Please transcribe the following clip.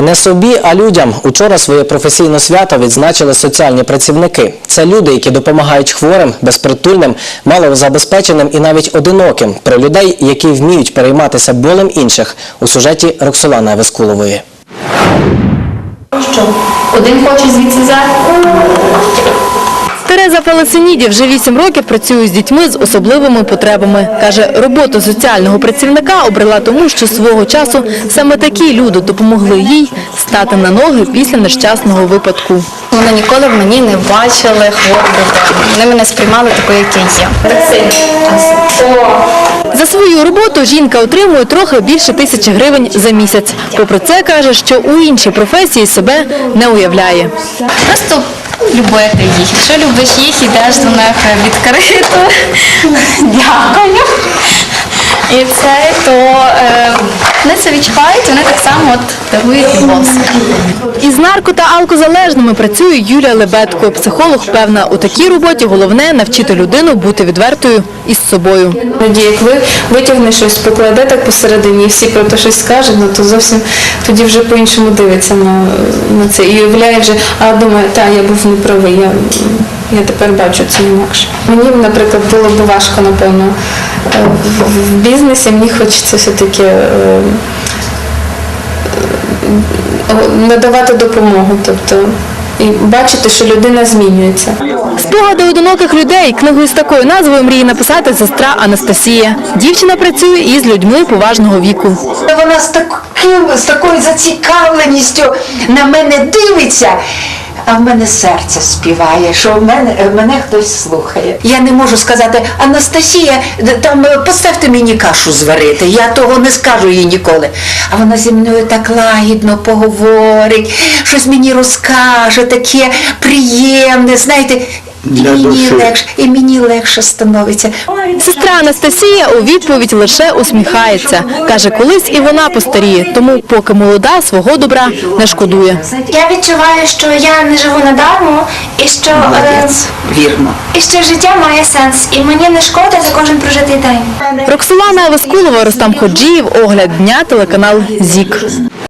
Не собі, а людям. Учора своє професійне свято відзначили соціальні працівники. Це люди, які допомагають хворим, безпритульним, малозабезпеченим і навіть одиноким. Про людей, які вміють перейматися болем інших у сюжеті Роксолана Вескулової. Що? Один хоче звідси за. Тереза Фаласиніді вже 8 років працює з дітьми з особливими потребами. Каже, роботу соціального працівника обрала тому, що свого часу саме такі люди допомогли їй стати на ноги після нещасного випадку. Вони ніколи в мені не бачили людину. Вони мене сприймали такою, як я є. За свою роботу жінка отримує трохи більше тисячі гривень за місяць. Попри це, каже, що у іншій професії себе не уявляє. Просто любити їх. Якщо любиш їх, ідеш до них відкрито. Дякую. І це, то е, вони це відчувають, вони так само от дарують любов. Із нарко та алкозалежними працює Юлія Лебедко. Психолог певна, у такій роботі головне навчити людину бути відвертою із собою. Тоді, як ви витягне щось, покладе так посередині, і всі про те щось скажуть, ну то зовсім тоді вже по-іншому дивиться на, на це. І уявляє вже, а думає, та я був неправий, я, я тепер бачу це інакше. Мені, наприклад, було б важко, напевно, в- бізнесі мені хочеться все-таки е, надавати допомогу, тобто і бачити, що людина змінюється. Спогади одиноких людей книгу із такою назвою мріє написати сестра Анастасія. Дівчина працює із людьми поважного віку. Вона з таким, з такою зацікавленістю на мене дивиться. А в мене серце співає, що в мене, мене хтось слухає. Я не можу сказати, Анастасія, там е, поставте мені кашу зварити. Я того не скажу їй ніколи. А вона зі мною так лагідно поговорить, щось мені розкаже, таке приємне, знаєте, і мені легше, і мені легше становиться. Сестра Анастасія у відповідь лише усміхається. Каже, колись і вона постаріє, тому поки молода, свого добра не шкодує. Я відчуваю, що я не живу надармо і що, е, Молодець, вірно. і що життя має сенс, і мені не шкода за кожен прожитий день. Роксолана Вескулова, Ростам Ходжіїв, Огляд дня, телеканал ЗІК.